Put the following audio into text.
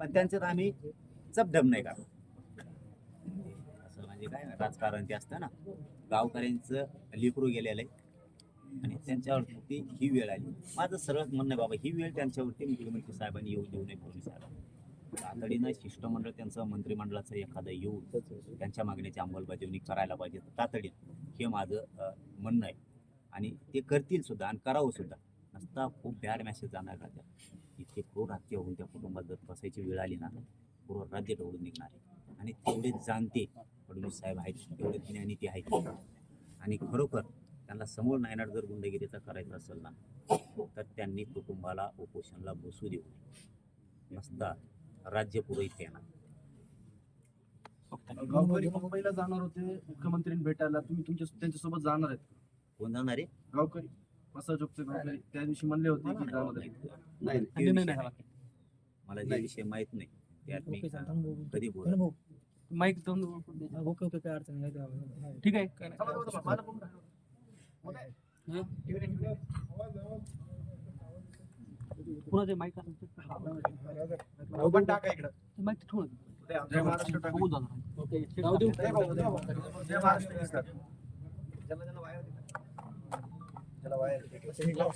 पण त्यांच्यात आम्ही चपढम नाही काढत असं म्हणजे काय राजकारण ते असतं ना. गावकऱ्यांचं लिकरू गेलेलं आहे. आणि त्यांच्यावरती ही वेळ आली. माझं सरळ म्हणणं आहे बाबा ही वेळ त्यांच्यावरती मुख्यमंत्री साहेबांनी येऊ देऊ नये म्हणून साहेब. तातडीनं शिष्टमंडळ त्यांचं मंत्रिमंडळाचं एखादं येऊन त्यांच्या मागण्याची अंमलबजावणी करायला पाहिजे. तातडीनं. हे माझं म्हणणं आहे. आणि ते करतील सुद्धा आणि करावं सुद्धा. नसता खूप बॅड मॅसेज जाणार का इतके क्रूर हत्या होऊन त्या कुटुंबात जर बसायची वेळ आली ना पूर्ण राज्य डोळून निघणार आहे. आणि तेवढे जाणते फडणवीस साहेब आहेत तेवढे ज्ञानी ते आहेत. आणि खरोखर त्यांना समोर नायनाट जर गुंडगिरीचा करायचा असेल ना तर त्यांनी कुटुंबाला उपोषणला बसू देऊ नये. नसता राज्य इथे येणार. गावकरी मुंबईला जाणार होते मुख्यमंत्र्यांनी भेटायला. तुम्ही तुमच्या त्यांच्यासोबत जाणार आहेत कोण जाणार आहे? गावकरी. मसाजोगचे गावकरी त्या दिवशी म्हणले होते की नाही, ते नाही, विषय- नाही. मला जे नाही. विषय माहीत नाही त्यात मी. कधी बोल माईक दोन ओके ओके काय अडचण नाही काय ठीक आहे. काय नाही. पुन्हा ते माईक टाका. इकडं. माईक ठेवून जय महाराष्ट्र टाका. ओके जाऊ देऊ. जय महाराष्ट्र. ज्याला ज्याला वायर estaba.